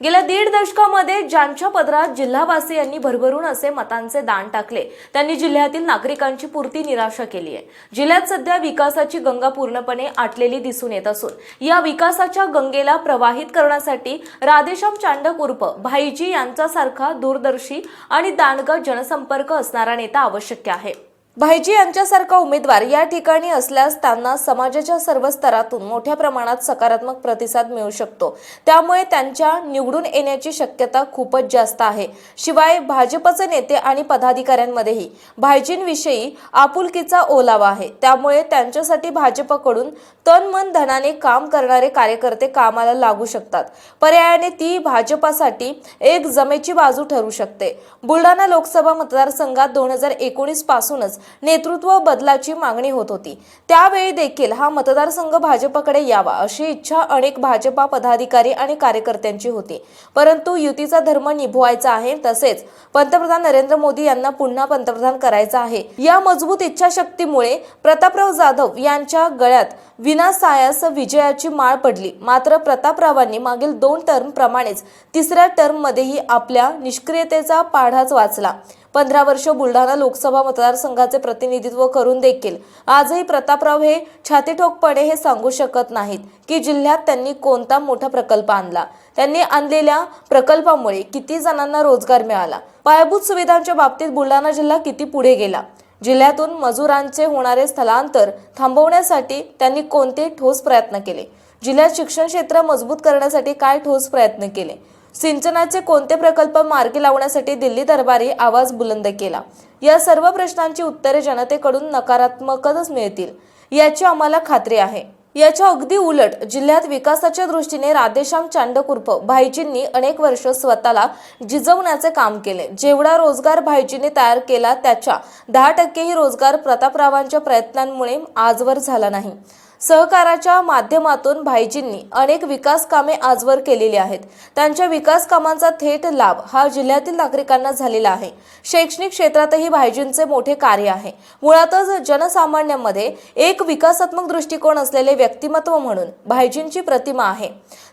गेल्या दीड दशकामध्ये ज्यांच्या पदरात जिल्हावासियांनी भरभरून असे मतांचे दान टाकले त्यांनी जिल्ह्यातील नागरिकांची पूर्ती निराशा केली आहे. जिल्ह्यात सध्या विकासाची गंगा पूर्णपणे आटलेली दिसून येत असून या विकासाच्या गंगेला प्रवाहित करण्यासाठी राधेश्याम चांडक उर्फ भाईजी यांच्यासारखा दूरदर्शी आणि दानगत जनसंपर्क असणारा नेता आवश्यक आहे. भाईजी यांच्यासारखा उमेदवार या ठिकाणी असल्यास त्यांना समाजाच्या सर्व स्तरातून मोठ्या प्रमाणात सकारात्मक प्रतिसाद मिळू शकतो. त्यामुळे त्यांच्या निवडून येण्याची शक्यता खूपच जास्त आहे. शिवाय भाजपचे नेते आणि पदाधिकाऱ्यांमध्येही भाईजींविषयी आपुलकीचा ओलावा आहे. त्यामुळे त्यांच्यासाठी भाजपकडून तन मन धनाने काम करणारे कार्यकर्ते कामाला लागू शकतात. पर्यायाने ती भाजपासाठी एक जमेची बाजू ठरू शकते. बुलढाणा लोकसभा मतदारसंघात दोन हजार एकोणीस पासूनच नेतृत्व बदलाची मागणी होत होती. त्यावेळी देखील हा मतदारसंघ भाजपकडे यावा अशी इच्छा अनेक भाजपा पदाधिकारी आणि कार्यकर्त्यांची होती. परंतु युतीचा धर्म निभवायचा आहे तसेच पंतप्रधान नरेंद्र मोदी यांना पुन्हा पंतप्रधान करायचा आहे. या मजबूत इच्छाशक्तीमुळे प्रतापराव जाधव यांच्या गळ्यात विनासायास विजयाची माळ पडली. मात्र प्रतापरावांनी मागील दोन टर्म प्रमाणेच तिसऱ्या टर्म मध्येही आपल्या निष्क्रियतेचा पाढाच वाचला. पंधरा वर्ष बुलढाणा लोकसभा मतदारसंघाचे प्रतिनिधित्व करून देखील आजही प्रतापराव हे छातीठोकपणे हे सांगू शकत नाहीत की जिल्ह्यात त्यांनी कोणता मोठा प्रकल्प आणला. त्यांनी आणलेल्या प्रकल्पामुळे किती जणांना रोजगार मिळाला. पायाभूत सुविधांच्या बाबतीत बुलढाणा जिल्हा किती पुढे गेला? जिल्ह्यातून मजुरांचे होणारे स्थलांतर थांबवण्यासाठी त्यांनी कोणते ठोस प्रयत्न केले? जिल्ह्यात शिक्षण क्षेत्र मजबूत करण्यासाठी काय ठोस प्रयत्न केले? सिंचनाचे कोणते प्रकल्प मार्गी लावण्यासाठी दिल्ली दरबारी आवाज बुलंद केला? या सर्व प्रश्नांची उत्तरे जनतेकडून नकारात्मकच मिळतील याची आम्हाला खात्री आहे. याच्या अगदी उलट जिल्ह्यात विकासाच्या दृष्टीने राधेश्याम चांडकुर्फ भाईजींनी अनेक वर्ष स्वतःला जिजवण्याचे काम केले. जेवढा रोजगार भाईजींनी तयार केला त्याच्या दहा टक्केही रोजगार प्रतापरावांच्या प्रयत्नांमुळे आजवर झाला नाही. सहकाराच्या माध्यमातून भाईजींनी अनेक विकास कामे आजवर केलेली आहेत. त्यांच्या विकास कामांचा थेट लाभ हा जिल्ह्यातील नागरिकांना झालेला आहे. शैक्षणिक क्षेत्रातही भाईजींचे मोठे कार्य आहे. मुळातच जनसामान्यांमध्ये एक विकासात्मक दृष्टिकोन असलेले व्यक्तिमत्व म्हणून भाईजींची प्रतिमा आहे.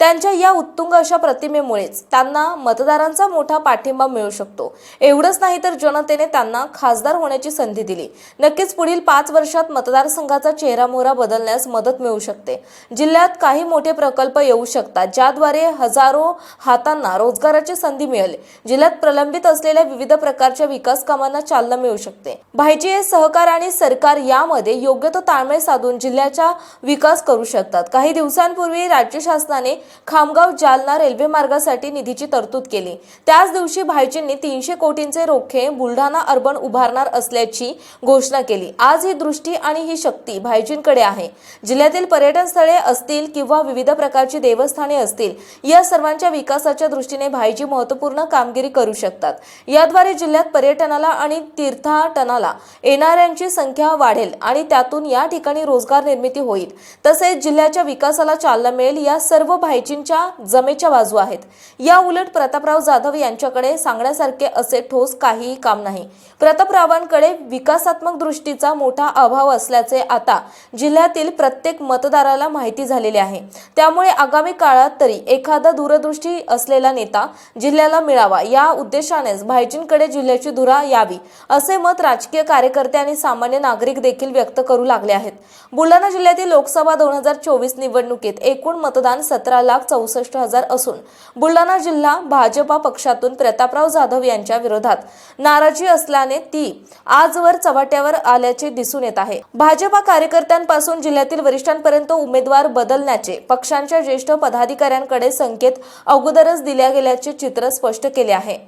त्यांच्या या उत्तुंग अशा प्रतिमेमुळेच त्यांना मतदारांचा मोठा पाठिंबा मिळू शकतो. एवढंच नाही तर जनतेने त्यांना खासदार होण्याची संधी दिली. नक्कीच पुढील पाच वर्षात मतदारसंघाचा चेहरामोहरा बदलण्यास मदत मिळू शकते. जिल्ह्यात काही मोठे प्रकल्प येऊ शकतात ज्याद्वारे हजारो हातांना रोजगाराची संधी मिळेल. जिल्ह्यात प्रलंबित असलेल्या विविध प्रकारच्या विकास कामांना चालना मिळू शकते. भाईजी सहकार आणि सरकार यामध्ये योग्य तो ताळमेळ साधून जिल्ह्याचा विकास करू शकतात. काही दिवसांपूर्वी राज्य शासनाने खामगाव जालना रेल्वे मार्गासाठी निधीची तरतूद केली. त्याच दिवशी भाईजींनी तीनशे कोटींचे रोखे बुलढाणा अर्बन उभारणार असल्याची घोषणा केली. आज ही दृष्टी आणि ही शक्ती भाईजींकडे आहे. जिल्ह्यातील पर्यटन स्थळे असतील किंवा विविध प्रकारची देवस्थाने असतील या सर्वांच्या विकासाच्या दृष्टीने भाईजी महत्त्वपूर्ण कामगिरी करू शकतात. याद्वारे जिल्ह्यात पर्यटनाला आणि तीर्थाटनाला येणाऱ्यांची संख्या वाढेल आणि त्यातून या ठिकाणी रोजगार निर्मिती होईल. तसेच जिल्ह्याच्या विकासाला चालना मिळेल या सर्व भाईजींच्या जमेच्या बाजू आहेत. या उलट प्रतापराव जाधव यांच्याकडे सांगण्यासारखे असे ठोस काहीही काम नाही. प्रतापरावांकडे विकासात्मक दृष्टीचा मोठा अभाव असल्याचे आता जिल्ह्यातील प्रत्येक मतदाराला माहिती झालेली आहे. त्यामुळे आगामी काळात तरी एखादा दूरदृष्टी असलेला नेता जिल्ह्याला मिळावा या उद्देशानेच भाईजींकडे जिल्ह्याची धुरा यावी असे मत राजकीय कार्यकर्ते आणि सामान्य नागरिक देखील व्यक्त करू लागले आहेत. बुलढाणा जिल्ह्यातील लोकसभा दोन हजार चोवीस निवडणुकीत एकूण मतदान सतरा लाख चौसष्ट हजार असून बुलढाणा जिल्हा भाजपा पक्षातून प्रतापराव जाधव यांच्या विरोधात नाराजी असल्याने ती आजवर चव्हाट्यावर आल्याचे दिसून येत आहे. भाजपा कार्यकर्त्यांपासून जिल्ह्यातील वरिष्ठांपर्यंत उमेदवार बदलण्याचे पक्षांच्या ज्येष्ठ पदाधिकाऱ्यांकडे संकेत अगोदरच दिल्या गेल्याचे चित्र स्पष्ट केले आहे.